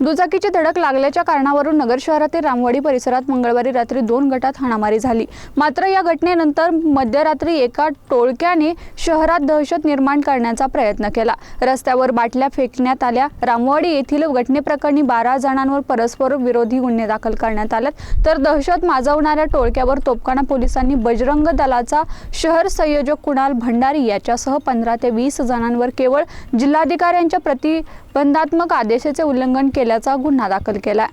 दुचाकीची धडक लागल्याच्या कारणावरून नगर शहरातील रामवाडी परिसरात मंगळवारी रात्री दोन गटात हाणामारी झाली. मात्र या घटनेनंतर मध्यरात्री एका टोळक्याने शहरात दहशत निर्माण करण्याचा प्रयत्न केला. रस्त्यावर बाटल्या फेकण्यात आल्या. रामवाडी येथील घटनेप्रकरणी बारा जणांवर परस्पर विरोधी गुन्हे दाखल करण्यात आल्यात तर दहशत माजवणाऱ्या टोळक्यावर तोपखाना पोलिसांनी बजरंग दलाचा शहर संयोजक कुणाल भंडारी याच्यासह पंधरा ते वीस जणांवर केवळ जिल्हाधिकाऱ्यांच्या प्रति प्रतिबंधात्मक आदेशाचे उल्लंघन केल्याचा गुन्हा दाखल केला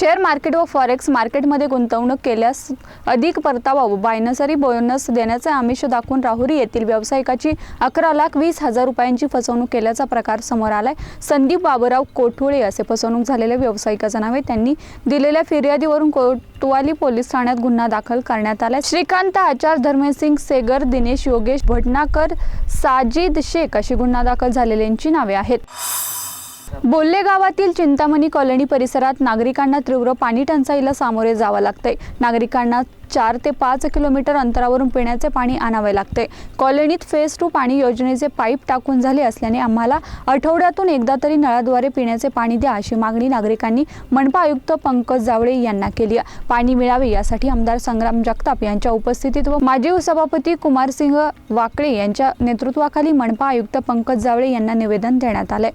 शेअर मार्केट व फॉरेक्स मार्केटमध्ये गुंतवणूक केल्यास अधिक परतावा व बायनसरी बोनस देण्याचे आमिष दाखवून राहुरी येथील व्यावसायिकाची अकरा लाख वीस हजार रुपयांची फसवणूक केल्याचा प्रकार समोर आलाय. संदीप बाबूराव कोठुळे असे फसवणूक झालेल्या व्यावसायिकाचं नाव आहे. त्यांनी दिलेल्या फिर्यादीवरून कोतवाली पोलीस ठाण्यात गुन्हा दाखल करण्यात आला श्रीकांत आचार धर्मेसिंग सेगर दिनेश योगेश भटनाकर साजिद शेख अशी गुन्हा दाखल झालेल्यांची नावे आहेत. बोल्ले गावातील चिंतामणी कॉलनी परिसरात नागरिकांना तीव्र पाणी टंचाईला सामोरे जावं लागतंय. नागरिकांना चार ते पाच किलोमीटर अंतरावरून पिण्याचे पाणी आणावे लागते कॉलनीत फेज टू पाणी योजनेचे पाईप टाकून झाले असल्याने आम्हाला आठवड्यातून एकदा तरी नळाद्वारे पिण्याचे पाणी द्या अशी मागणी नागरिकांनी मनपा आयुक्त पंकज जावळे यांना केली आहे. पाणी मिळावे यासाठी आमदार संग्राम जगताप यांच्या उपस्थितीत व माजी सभापती कुमारसिंह वाकळे यांच्या नेतृत्वाखाली मनपा आयुक्त पंकज जावळे यांना निवेदन देण्यात आले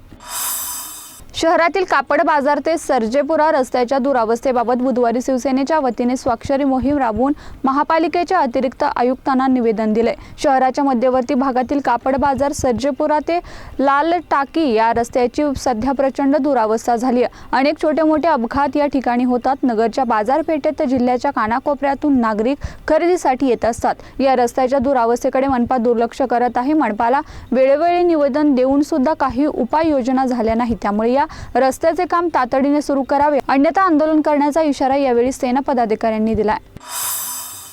शहरातील कापड बाजार ते सर्जेपुरा रस्त्याच्या दुरावस्थेबाबत बुधवारी शिवसेनेच्या वतीने स्वाक्षरी मोहीम राबवून महापालिकेच्या अतिरिक्त आयुक्तांना निवेदन दिले. शहराच्या मध्यवर्ती भागातील कापड बाजार सर्जेपुरा ते लाल टाकी या रस्त्याची सध्या प्रचंड दुरावस्था झाली आहे. अनेक छोटे मोठे अपघात या ठिकाणी होतात. नगरच्या बाजारपेठेत जिल्ह्याच्या कानाकोपऱ्यातून नागरिक खरेदीसाठी येत असतात. या रस्त्याच्या दुरावस्थेकडे मनपा दुर्लक्ष करत आहे. मनपाला वेळोवेळी निवेदन देऊन सुद्धा काही उपाययोजना झाल्या नाही. त्यामुळे या रस्त्याचे काम तातडीने सुरू करावे. अन्यथा आंदोलन करण्याचा इशारा यावेळी सेना पदाधिकाऱ्यांनी दिलाय.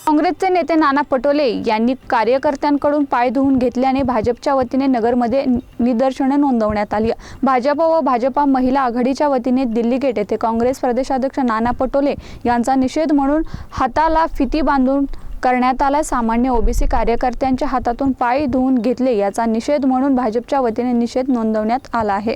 काँग्रेसचे नेते नाना पटोले यांनी कार्यकर्त्यांकडून पाय धुवून घेतल्याने भाजपच्या वतीने नगरमध्ये निदर्शनं नोंदवण्यात आली. भाजप व भाजपा महिला आघाडीच्या वतीने दिल्ली गेट येथे काँग्रेस प्रदेशाध्यक्ष नाना पटोले यांचा निषेध म्हणून हाताला फिती बांधून करण्यात आला. सामान्य ओबीसी कार्यकर्त्यांच्या हातातून पाय धुवून घेतले याचा निषेध म्हणून भाजपच्या वतीने निषेध नोंदवण्यात आला आहे.